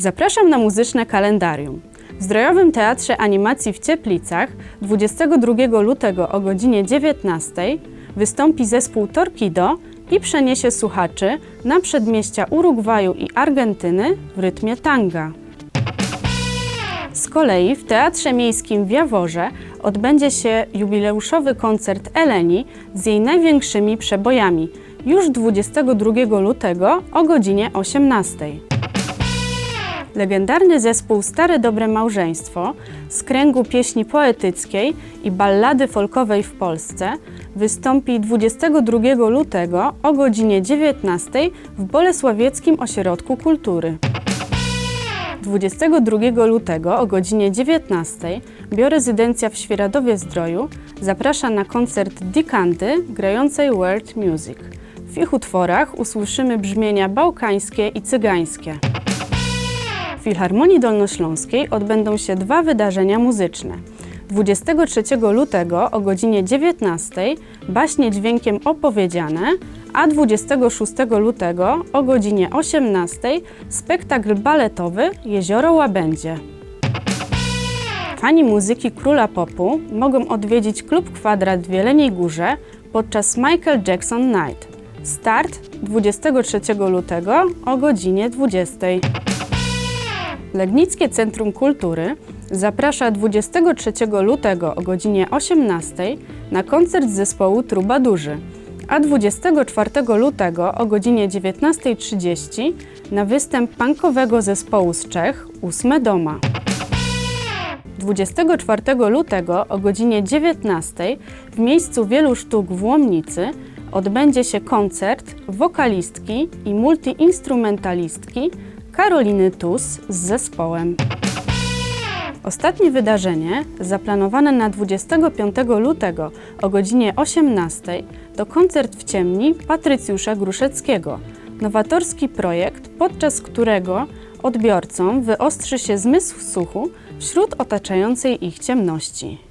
Zapraszam na muzyczne kalendarium. W Zdrojowym Teatrze Animacji w Cieplicach 22 lutego o godzinie 19 wystąpi zespół Torquido i przeniesie słuchaczy na przedmieścia Urugwaju i Argentyny w rytmie tanga. Z kolei w Teatrze Miejskim w Jaworze odbędzie się jubileuszowy koncert Eleni z jej największymi przebojami już 22 lutego o godzinie 18. Legendarny zespół Stare Dobre Małżeństwo z kręgu pieśni poetyckiej i ballady folkowej w Polsce wystąpi 22 lutego o godzinie 19 w Bolesławieckim Ośrodku Kultury. 22 lutego o godzinie 19 Biorezydencja w Świeradowie Zdroju zaprasza na koncert Dikanty grającej world music. W ich utworach usłyszymy brzmienia bałkańskie i cygańskie. W Filharmonii Dolnośląskiej odbędą się dwa wydarzenia muzyczne. 23 lutego o godzinie 19 baśnie dźwiękiem opowiedziane, a 26 lutego o godzinie 18 spektakl baletowy Jezioro Łabędzie. Fani muzyki króla popu mogą odwiedzić klub Kwadrat w Jeleniej Górze podczas Michael Jackson Night. Start 23 lutego o godzinie 20. Legnickie Centrum Kultury zaprasza 23 lutego o godzinie 18 na koncert zespołu Trubadurzy, a 24 lutego o godzinie 19.30 na występ punkowego zespołu z Czech Ósme Doma. 24 lutego o godzinie 19 w miejscu wielu sztuk w Łomnicy odbędzie się koncert wokalistki i multiinstrumentalistki Karoliny Tus z zespołem. Ostatnie wydarzenie, zaplanowane na 25 lutego o godzinie 18, to koncert w ciemni Patrycjusza Gruszeckiego. Nowatorski projekt, podczas którego odbiorcom wyostrzy się zmysł słuchu wśród otaczającej ich ciemności.